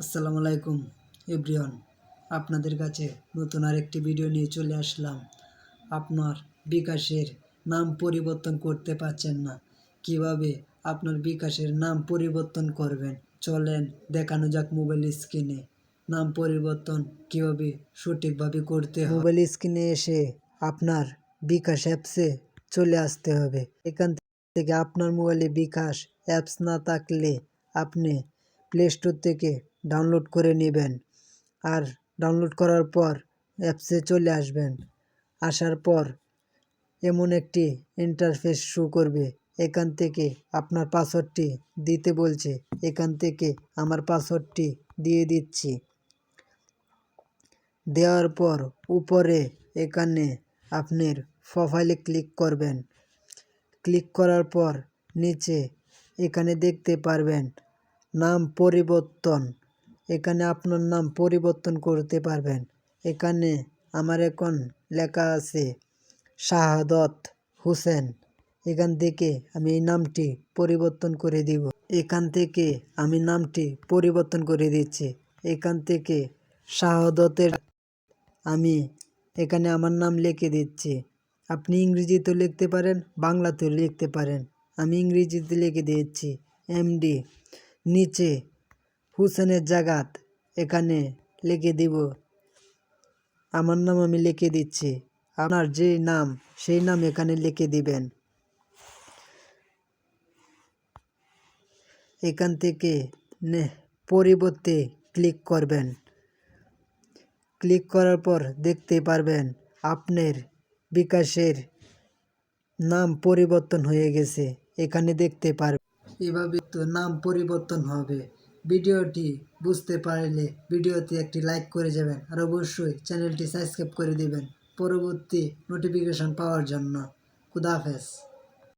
আসসালামু আলাইকুম, এভরিওয়ান। আপনাদের কাছে নতুন আরেকটি ভিডিও নিয়ে চলে আসলাম। আপনার বিকাশের নাম পরিবর্তন করতে পারছেন না। কীভাবে আপনার বিকাশের নাম পরিবর্তন করবেন? চলেন দেখানো যাক মোবাইল স্ক্রিনে। নাম পরিবর্তন কীভাবে সঠিকভাবে করতে মোবাইল স্ক্রিনে এসে আপনার বিকাশ অ্যাপসে চলে আসতে হবে। এখান থেকে আপনার মোবাইলে বিকাশ অ্যাপস না থাকলে আপনি প্লে স্টোর থেকে ডাউনলোড করে নেবেন। আর ডাউনলোড করার পর অ্যাপসে চলে আসবেন। আসার পর এমন একটি ইন্টারফেস শো করবে। এখান থেকে আপনার পাসওয়ার্ডটি দিতে বলছে। এখান থেকে আমার পাসওয়ার্ডটি দিয়ে দিচ্ছি। দেওয়ার পর উপরে এখানে আপনার প্রোফাইলে ক্লিক করবেন। ক্লিক করার পর নিচে এখানে দেখতে পারবেন নাম পরিবর্তন। এখানে আপনার নাম পরিবর্তন করতে পারবেন। এখানে আমার এখন লেখা আছে, শাহাদত হোসেন। এখান থেকে আমি এই নামটি পরিবর্তন করে দিব। এখান থেকে আমি নামটি পরিবর্তন করে দিচ্ছি। এখান থেকে শাহাদতের আমি এখানে আমার নাম লিখে দিচ্ছি। আপনি ইংরেজিতেও লিখতে পারেন, বাংলাতেও লিখতে পারেন। আমি ইংরেজিতে লিখে দিচ্ছি, এমডি, নিচে হুসেনের জাগাত এখানে লিখে দিব। আমার নাম আমি লিখে দিচ্ছি। আপনার যে নাম, সেই নাম এখানে লিখে দিবেন। এখান থেকে পরিবর্তে ক্লিক করবেন। ক্লিক করার পর দেখতে পারবেন আপনার বিকাশের নাম পরিবর্তন হয়ে গেছে। এখানে দেখতে পারবেন। এভাবে তো নাম পরিবর্তন হবে। ভিডিওটি বুঝতে পারলে ভিডিওতে একটি লাইক করে যাবেন আর অবশ্যই চ্যানেলটি সাবস্ক্রাইব করে দেবেন। পরবর্তী নোটিফিকেশন পাওয়ার জন্য। খুদাহাফেজ